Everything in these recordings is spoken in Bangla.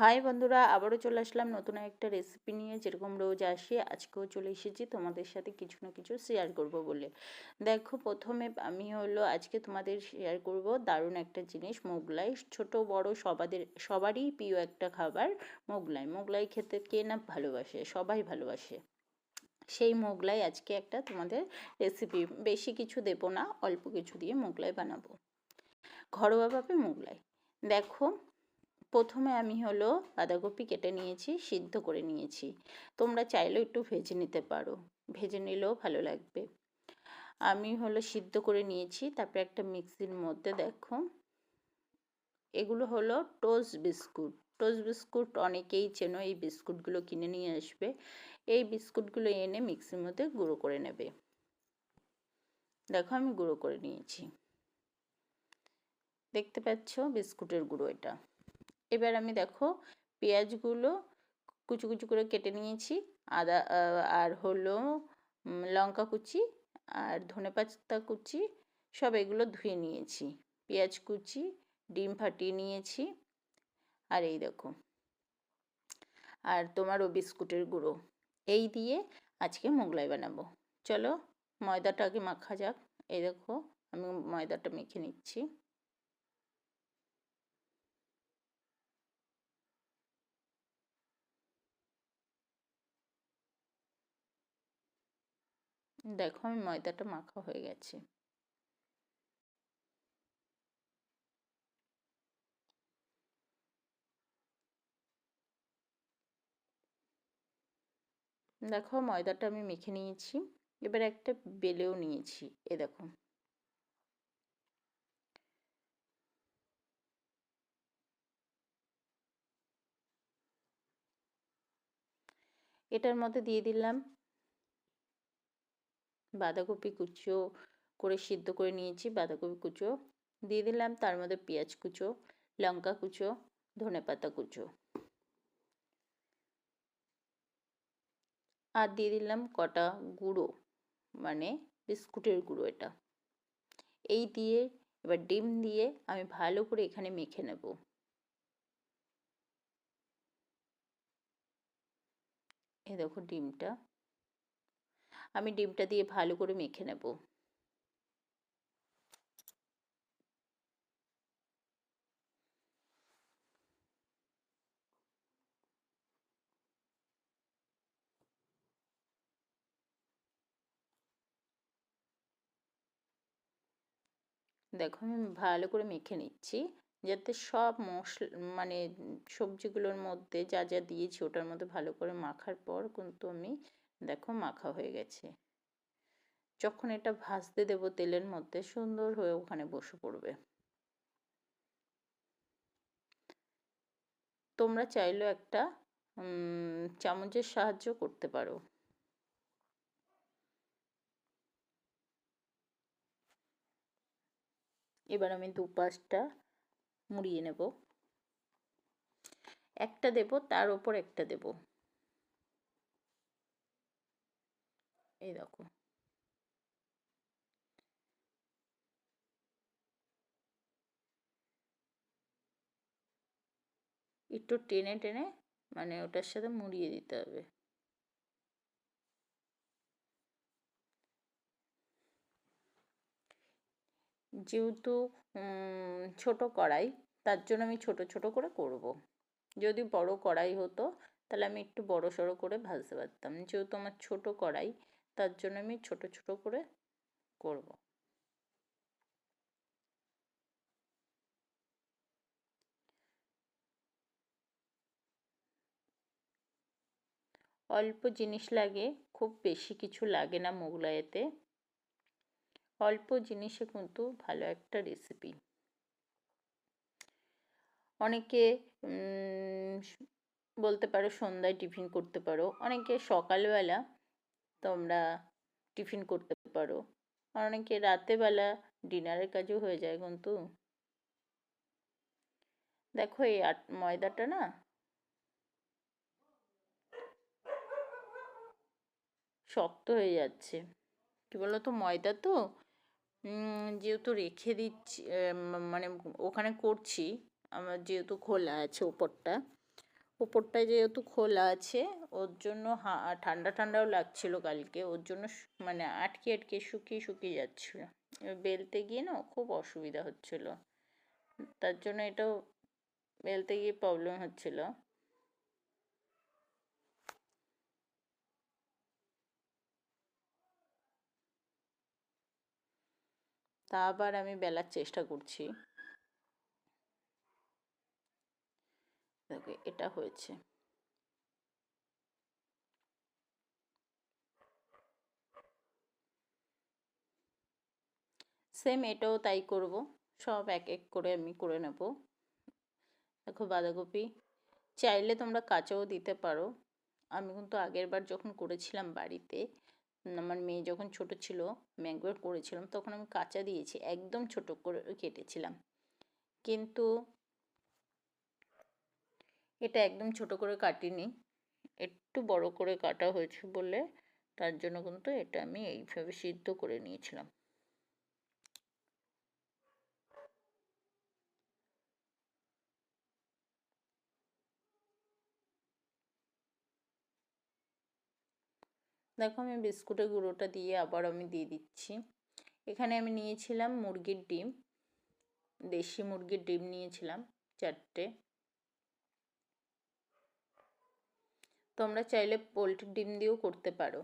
হাই বন্ধুরা, আবারও চলে আসলাম নতুন একটা রেসিপি নিয়ে। যেরকম রোজ আসি, আজকেও চলে এসেছি তোমাদের সাথে কিছু না কিছু শেয়ার করব বলে। দেখো, প্রথমে আমি হলো আজকে তোমাদের শেয়ার করব দারুণ একটা জিনিস, মোগলাই। ছোট, বড়, সবাদের, সবারই প্রিয় একটা খাবার মোগলাই। মোগলাই খেতে কে না ভালোবাসে? সবাই ভালোবাসে। সেই মোগলাই আজকে একটা তোমাদের রেসিপি বেশি কিছু দেবো না, অল্প কিছু দিয়ে মোগলাই বানাবো। ঘরোয়াভাবে মোগলাই। দেখো প্রথমে আমি হলো বাঁধাকপি কেটে নিয়েছি, সিদ্ধ করে নিয়েছি। তোমরা চাইলেও একটু ভেজে নিতে পারো। ভেজে নিলেও ভালো লাগবে। আমি হলো সিদ্ধ করে নিয়েছি, তারপরে একটা মিক্সির মধ্যে দেখো। এগুলো হলো টোস্ট বিস্কুট। টোস্ট বিস্কুট অনেকেই চেনো, এই বিস্কুটগুলো কিনে নিয়ে আসবে। এই বিস্কুটগুলো এনে মিক্সির মধ্যে গুঁড়ো করে নেবে। দেখো আমি গুঁড়ো করে নিয়েছি। দেখতে পাচ্ছ বিস্কুটের গুঁড়ো এটা। এবার আমি দেখো পেঁয়াজগুলো কুচু কুচু করে কেটে নিয়েছি। আদা আর হলো লঙ্কা কুচি আর ধনে পাতা কুচি সব এগুলো ধুয়ে নিয়েছি। পেঁয়াজ কুচি, ডিম ফাটিয়ে নিয়েছি আর এই দেখো। আর তোমারও বিস্কুটের গুঁড়ো। এই দিয়ে আজকে মোগলাই বানাবো। চলো ময়দাটা আগে মাখা যাক। এই দেখো আমি ময়দাটা মেখে নিচ্ছি। দেখো আমি ময়দাটা মাখা হয়ে গেছে। দেখো ময়দাটা আমি মেখে নিয়েছি, এবার একটা বেলেও নিয়েছি, এ দেখো। এটার মধ্যে দিয়ে দিলাম বাঁধাকপি কুচো করে সিদ্ধ করে নিয়েছি, বাঁধাকপি কুচো। দিয়ে দিলাম তার মধ্যে পেঁয়াজ কুচো, লঙ্কা কুচো, ধনে পাতা কুচো। আর দিয়ে দিলাম কটা গুঁড়ো মানে বিস্কুটের গুঁড়ো এটা। এই দিয়ে এবার ডিম দিয়ে আমি ভালো করে এখানে মেখে নেব। এই দেখো ডিমটা আমি ডিমটা দিয়ে ভালো করে মেখে নেব। দেখো আমি ভালো করে মেখে নিচ্ছি, যাতে সব মশলা মানে সবজিগুলোর মধ্যে যা যা দিয়েছি ওটার মধ্যে ভালো করে মাখার পর কিন্তু আমি দেখো মাখা হয়ে গেছে। যখন এটা ভাজতে দেব তেলের মধ্যে, সুন্দর হয়ে ওখানে বসে পড়বে। তোমরা চাইলেও একটা চামচের সাহায্য করতে পারো। এবার আমি দু পাঁচটা মুড়িয়ে নেব। একটা দেব, তার ওপর একটা দেব। এই দেখো একটু টেনে টেনে মানে ওটার সাথে মুড়িয়ে দিতে হবে। যেহেতু ছোট কড়াই, তার জন্য আমি ছোট ছোট করে করব। যদি বড় কড়াই হতো, তাহলে আমি একটু বড় সড়ো করে ভাজতে পারতাম। যেহেতু আমার ছোট কড়াই তার জন্য আমি ছোট ছোট করে করব। অল্প জিনিস লাগে, খুব বেশি কিছু লাগে না মোগলাইতে অল্প জিনিসে কিন্তু ভালো একটা রেসিপি অনেকে বলতে পারো সন্ধ্যায় টিফিন করতে পারো, অনেকে সকালবেলা তোমরা টিফিন করতে পারো। অনেকে রাতেবেলা ডিনারের কাজও হয়ে যায় কিন্তু। দেখো এই ময়দাটা না? শক্ত হয়ে যাচ্ছে। কি বলো তো ময়দা তো যেহেতু রেখে দিচ্ছি মানে ওখানে করছি, আমার যেহেতু খোলা আছে ওপরটা উপরটায় যেহেতু খোলা আছে, ওর জন্য হা, ঠান্ডা ঠান্ডাও লাগছিল কালকে, ওর জন্য মানে আটকে আটকে শুকিয়ে শুকিয়ে যাচ্ছিল। বেলতে গিয়ে না খুব অসুবিধা হচ্ছিল। তার জন্য এটাও বেলতে গিয়ে প্রবলেম হচ্ছিল। তা আবার আমি বেলার চেষ্টা করছি। দেখো, এটা হয়েছে। সেম এটাও তাই করব। সব এক এক করে আমি করে নেব। দেখো, বাঁধাকপি, চাইলে তোমরা কাঁচাও দিতে পারো। আমি কিন্তু আগের বার যখন করেছিলাম বাড়িতে, আমার মেয়ে যখন ছোট ছিল, আমি একবার করেছিলাম, তখন আমি কাঁচা দিয়েছি, একদম ছোট করে কেটেছিলাম। কিন্তু এটা একদম ছোট করে কাটিনি। একটু বড় করে কাটা হয়েছে বলে তার জন্য কিন্তু এটা আমি এইভাবে সিদ্ধ করে নিয়েছিলাম। দেখো আমি বিস্কুটের গুঁড়োটা দিয়ে আবার আমি দিয়ে দিচ্ছি। এখানে আমি নিয়েছিলাম মুরগির ডিম, দেশি মুরগির ডিম নিয়েছিলাম চারটে। তোমরা চাইলে পোলট্রির ডিম দিয়েও করতে পারো।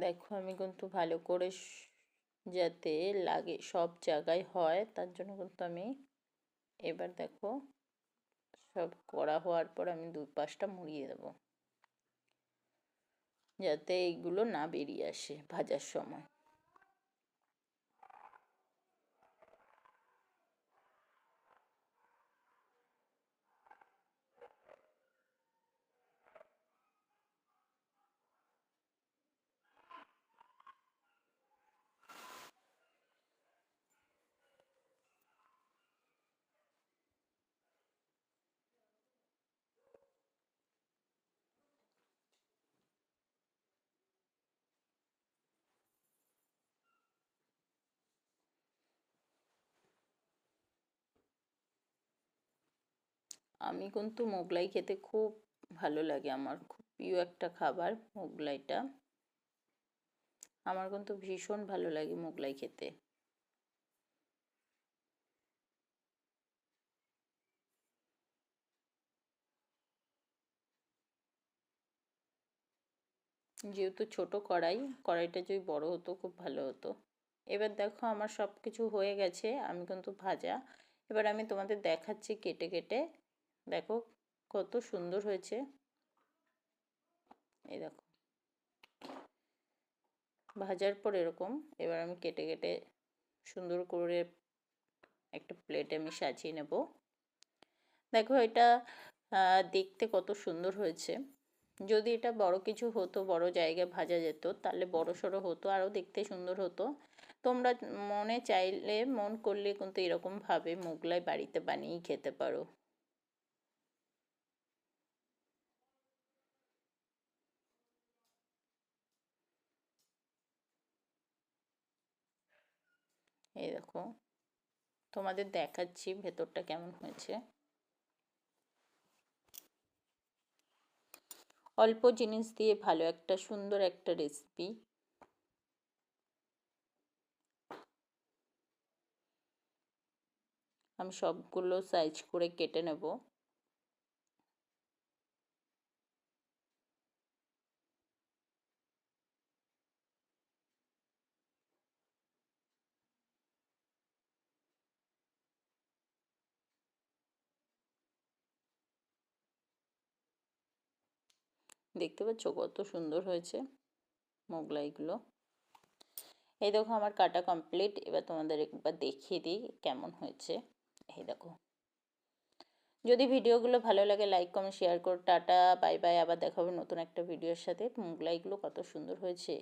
দেখো আমি কিন্তু ভালো করে যাতে লাগে, সব জায়গায় হয়, তার জন্য কিন্তু আমি এবার দেখো সব করা হওয়ার পর আমি দুই পাশটা মুড়িয়ে দেব। যাতে এইগুলো না বেরিয়ে আসে ভাজার সময়। আমি কিন্তু মোগলাই খেতে খুব ভালো লাগে, আমার খুব প্রিয় একটা খাবার মোগলাইটা। আমার কিন্তু ভীষণ ভালো লাগে মোগলাই খেতে। যেহেতু ছোট কড়াই, কড়াইটা যদি বড় হতো খুব ভালো হতো। এবার দেখো আমার সব কিছু হয়ে গেছে, আমি কিন্তু ভাজা। এবার আমি তোমাদের দেখাচ্ছি কেটে কেটে দেখো কত সুন্দর হয়েছে। এই দেখো। ভাজার পর এরকম, এবার আমি কেটে কেটে সুন্দর করে একটা প্লেটে আমি সাজিয়ে নেব। দেখো এটা দেখতে কত সুন্দর হয়েছে। যদি এটা বড় কিছু হতো, বড় জায়গায় ভাজা যেত, তাহলে বড় সড়ো হতো, আরও দেখতে সুন্দর হতো। তোমরা মনে চাইলে, মন করলে কিন্তু এরকমভাবে মোগলাই বাড়িতে বানিয়েই খেতে পারো। এই দেখো, তোমাদের দেখাচ্ছি ভেতরটা কেমন হয়েছে। অল্প জিনিস দিয়ে ভালো, একটা সুন্দর একটা রেসিপি আমি সবগুলো সাইজ করে কেটে নেব। দেখতে পাচ্ছ কত সুন্দর হয়েছে মোগলাইগুলো। এই দেখো আমার কাটা কমপ্লিট এবার তোমাদের একবার দেখিয়ে দিই কেমন হয়েছে। এই দেখো। যদি ভিডিওগুলো ভালো লাগে লাইক কমেন্ট শেয়ার করো। টাটা বাই বাই আবার দেখাবো নতুন একটা ভিডিওর সাথে। মোগলাইগুলো কত সুন্দর হয়েছে।